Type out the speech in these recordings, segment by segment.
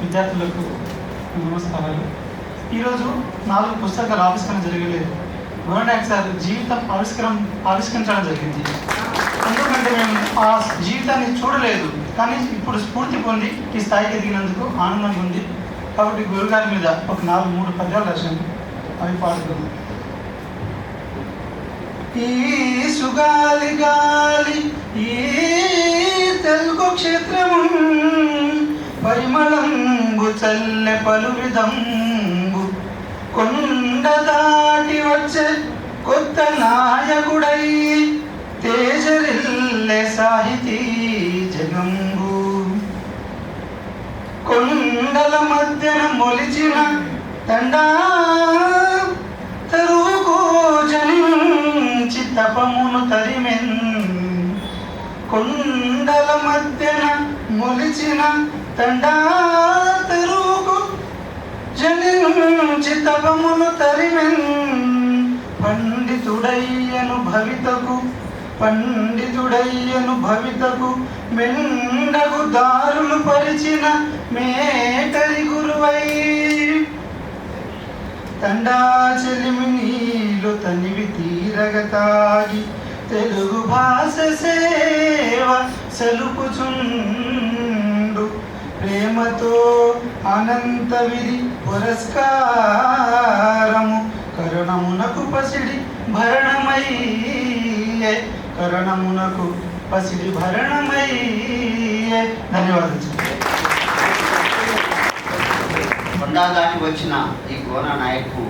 విద్యార్థులకు నమస్కారాలు ఈరోజు నాలుగు పుస్తకాలు ఆవిష్కరణ జరగలేదు గోరండాక్ సార్ జీవితం ఆవిష్కరణ ఆవిష్కరించడం జరిగింది. ఎందుకంటే మేము ఆ జీవితాన్ని చూడలేదు కానీ ఇప్పుడు స్ఫూర్తి పొంది ఈ స్థాయికి ఎదిగినందుకు ఆనందంగా ఉంది. కాబట్టి గురుగారి మీద ఒక నాలుగు మూడు పద్యాలు రాశాను. అవి పాడుతుంది ఈ సుగాలి గాలి ఈ తెలుగు క్షేత్రము పరిమ చల్లె పలు విధంబు కొండ దాటి వచ్చే కొత్త నాయకుడై తేజరిల్లె సాహితీ జగంబు. కొండల మధ్యన మొలిచిన తండా తరువుకు జనించి తపమును తరిమెన్. కొండల మధ్యన మొలిచిన తండా నుంచి తపమును తరిమెన్. పండితుడయ్యను భవితకు పండితుడయ్యను భవితకు మెండగు దారులు పరిచిన మేటరి గురువై. తండా చెలిమి నీలు తనివి తీరగ తాగి తెలుగు భాష సేవ సలుపుచుండు ప్రేమతో అనంత విధి పురస్కారము. కరుణమునకు పసిడి భరణమయ్యే. కరుణమునకు పసిడి భరణమయ్యే. ధన్యవాదాలు. కొండా దాటి వచ్చిన ఈ గోన నాయకు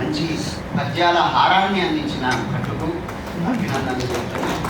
మంచి పద్యాల హారాన్ని అందించిన కట్టుకు అభినందనలు. చెప్తున్నాను